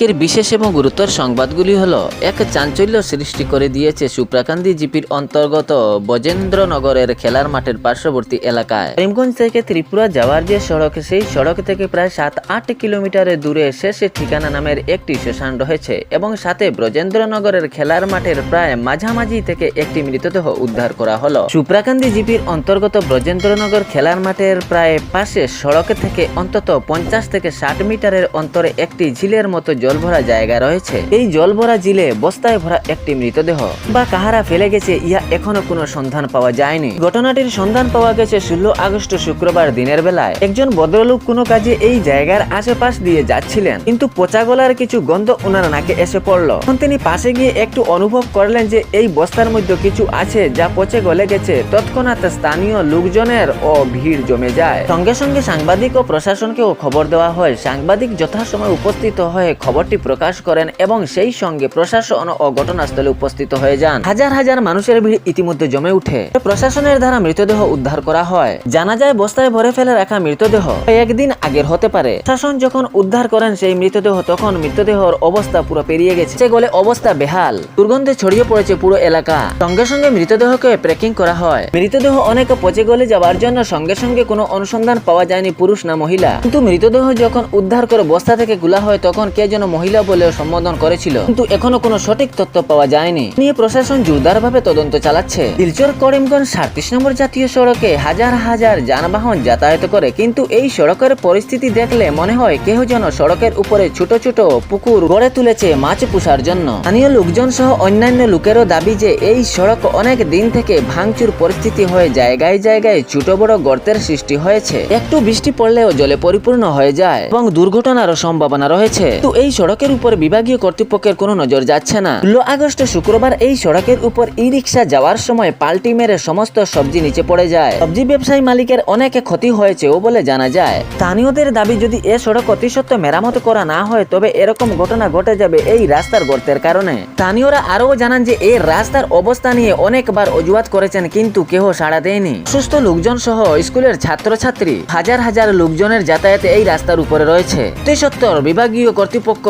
আজকের বিশেষ এবং গুরুতর সংবাদগুলি হলো, এক চাঞ্চল্য সৃষ্টি করে দিয়েছে সুপ্রাকান্দি জিপির অন্তর্গত বজেন্দ্রনগরের খেলার মাঠের পার্শ্ববর্তী এলাকায়। করিমগঞ্জ থেকে ত্রিপুরা যাওয়ার যে সড়ক, সেই সড়ক থেকে প্রায় সাত আট কিলোমিটারের দূরে শেষে ঠিকানা নামের একটি শ্মশান রয়েছে এবং সাথে ব্রজেন্দ্রনগরের খেলার মাঠের প্রায় মাঝামাঝি থেকে একটি মৃতদেহ উদ্ধার করা হলো। সুপ্রাকান্দি জিপির অন্তর্গত ব্রজেন্দ্রনগর খেলার মাঠের প্রায় পাশে সড়ক থেকে অন্তত পঞ্চাশ থেকে ষাট মিটারের অন্তরে একটি ঝিলের মতো জল ভরা জায়গা রয়েছে। এই জল ভরা ঝিলে বস্তায় ভরা একটি মৃতদেহ। বা কাহারা ফেলে গেছে, ইহা এখনও কোনো সন্ধান পাওয়া যায়নি। ঘটনাটির সন্ধান পাওয়া গেছে ষোলো আগস্ট শুক্রবার দিনের বেলায়। একজন ভদ্রলোক কোনো কাজে এই জায়গার আশেপাশ দিয়ে যাচ্ছিলেন, কিন্তু পচা গলার কিছু গন্ধ ওনার নাকে এসে পড়ল। তখন তিনি পাশে গিয়ে একটু অনুভব করলেন যে এই বস্তার মধ্যে কিছু আছে যা পচে গলে গেছে। তৎক্ষণাৎ স্থানীয় লোকজনের ও ভিড় জমে যায়। সঙ্গে সঙ্গে সাংবাদিক ও প্রশাসনকেও খবর দেওয়া হয়। সাংবাদিক যথাসময় উপস্থিত হয়ে খবরটি প্রকাশ করেন এবং সেই সঙ্গে প্রশাসন ও ঘটনাস্থলে উপস্থিত হয়ে যান। হাজার হাজার মানুষের ভিড় ইতিমধ্যে জমে উঠে। প্রশাসনের দ্বারা মৃতদেহ উদ্ধার করা হয়। জানা যায়, বস্তায় ভরে ফেলে রাখা মৃতদেহ একদিন আগের হতে পারে। প্রশাসন যখন উদ্ধার করেন সেই মৃতদেহ, তখন মৃতদেহর অবস্থা পুরো পেরিয়ে গেছে। সে গলে অবস্থা বেহাল। দুর্গন্ধে ছড়িয়ে পড়েছে পুরো এলাকা। সঙ্গে সঙ্গে মৃতদেহকে প্রেকিং করা হয়। মৃতদেহ অনেক পচে গলে যাওয়ার জন্য সঙ্গে সঙ্গে কোনো অনুসন্ধান পাওয়া যায়নি পুরুষ না মহিলা। কিন্তু মৃতদেহ যখন উদ্ধার করে বস্তা থেকে গুলা হয়, তখন কে যেন মহিলা বলেও সম্বোধন করেছিল। কিন্তু এখনও কোনো সঠিক তথ্য পাওয়া যায়নি। নিয়ে প্রশাসন জোরদারভাবে তদন্ত চালাচ্ছে। শিলচর করিমগঞ্জ সাতত্রিশ নম্বর জাতীয় সড়কে হাজার হাজার যানবাহন যাতায়াত করে। কিন্তু এই সড়কের পরিস্থিতি দেখলে মনে হয় কেহ যেন সড়কের উপরে ছোট ছোট পুকুর গড়ে তুলেছে মাছ পুষার জন্য। স্থানীয় লোকজন সহ অন্যান্য লোকেরও দাবি যে এই সড়ক অনেক দিন থেকে ভাঙচুর পরিস্থিতি হয়ে জায়গায় জায়গায় ছোট বড় গর্তের সৃষ্টি হয়েছে। একটু বৃষ্টি পড়লেও জলে পরিপূর্ণ হয়ে যায় এবং দুর্ঘটনারও সম্ভাবনা রয়েছে। তো এই সড়কের উপর বিভাগীয় কর্তৃপক্ষের কোনো নজর যাচ্ছে না। ষোলো আগস্ট শুক্রবার এই সড়কের উপর ই রিক্সা যাওয়ার সময় পাল্টি মেরে সমস্ত সবজি নিচে পড়ে যায়। সবজি ব্যবসায়ী মালিকের অনেক ক্ষতি হয়েছেও বলে জানা যায়। স্থানীয়দের দাবি, যদি এ সড়ক অতি সত্ত্বর মেরামত করা না হয়, তবে এরকম ঘটনা ঘটে যাবে এই রাস্তার গর্তের কারণে। স্থানীয়রা আরও জানান যে এই রাস্তার অবস্থা নিয়ে অনেকবার অজুহাত করেছেন, কিন্তু কেহ সাড়া দেয়নি। সুস্থ লোকজন সহ স্কুলের ছাত্রছাত্রী হাজার হাজার লোকজনের যাতায়াতে এই রাস্তার উপরে রয়েছে। অতি সত্ত্বর বিভাগীয়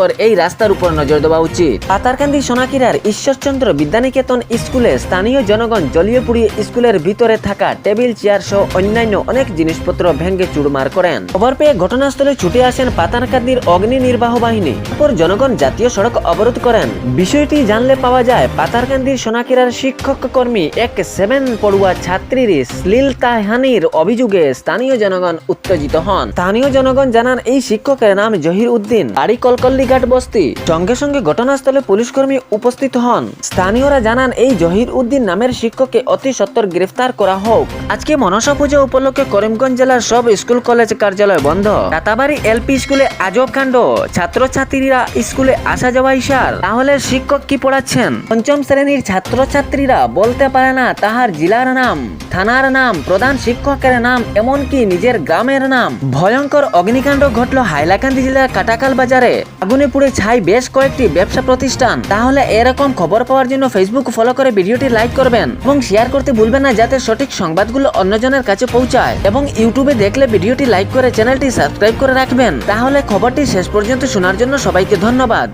কর্তৃপক্ষের এই রাস্তার উপর নজর দেওয়া উচিত। পাতারকান্দি সোনাকিরার ঈশ্বরচন্দ্র বিদ্যানিকেতন স্কুলে স্থানীয় জনগণ জলীয় পুড়িয়ে স্কুলের ভিতরে থাকা টেবিল, চেয়ার সহ অন্যান্য অনেক জিনিসপত্র ভেঙে চুরমার করেন। খবর পেয়ে ঘটনাস্থলে ছুটে আসেন পাতারকান্দির অগ্নি নির্বাহ বাহিনী। এরপর জনগণ জাতীয় সড়ক অবরোধ করেন। বিষয়টি জানলে পাওয়া যায়, পাতারকান্দির সোনাকিরার শিক্ষক কর্মী এক সেভেন পড়ুয়া ছাত্রীর শ্লীলতাহানির অভিযোগে স্থানীয় জনগণ উত্তেজিত হন। স্থানীয় জনগণ জানান, এই শিক্ষকের নাম জহির উদ্দিন। বাড়ি কলকল্লিঘাট বস্তি। সঙ্গে সঙ্গে ঘটনাস্থলে পুলিশ কর্মী উপস্থিত হন। স্থানীয়রা জানান, এই জহির উদ্দিন নামের শিক্ষককে অতি সত্বর গ্রেফতার করা হোক। আজকে মনসা পূজা উপলক্ষে করিমগঞ্জ জেলার সব স্কুল, কলেজ, কার্যালয় বন্ধ। রাতাবাড়ি এলপি স্কুলে আজব কাণ্ড ছাত্রছাত্রীরা স্কুলে আসা যাওয়া ইশার তাহলে শিক্ষক কি পড়াচ্ছেন? পঞ্চম শ্রেণির ছাত্রছাত্রীরা বলতে পারে না তাহার জেলার নাম, থানার নাম, প্রধান শিক্ষকের নাম, এমনকি নিজের গ্রামের নাম। ভয়ঙ্কর অগ্নিকাণ্ড ঘটল হাইলাকান্দি জেলার কাটাকাল বাজারে। আগুনে পুড়ে ছাই বেশ কয়েকটি ব্যবসা প্রতিষ্ঠান। তাহলে এরকম খবর পাওয়ার জন্য ফেসবুক ফলো করে ভিডিওটি লাইক করবেন এবং শেয়ার করতে ভুলবেন না যাতে সঠিক সংবাদগুলো অন্যজনের কাছে পৌঁছায়। এবং ইউটিউবে দেখলে ভিডিওটি লাইক করে চ্যানেলটি সাবস্ক্রাইব করে রাখবেন। তাহলে খবরটি শেষ পর্যন্ত শোনার জন্য সবাইকে ধন্যবাদ।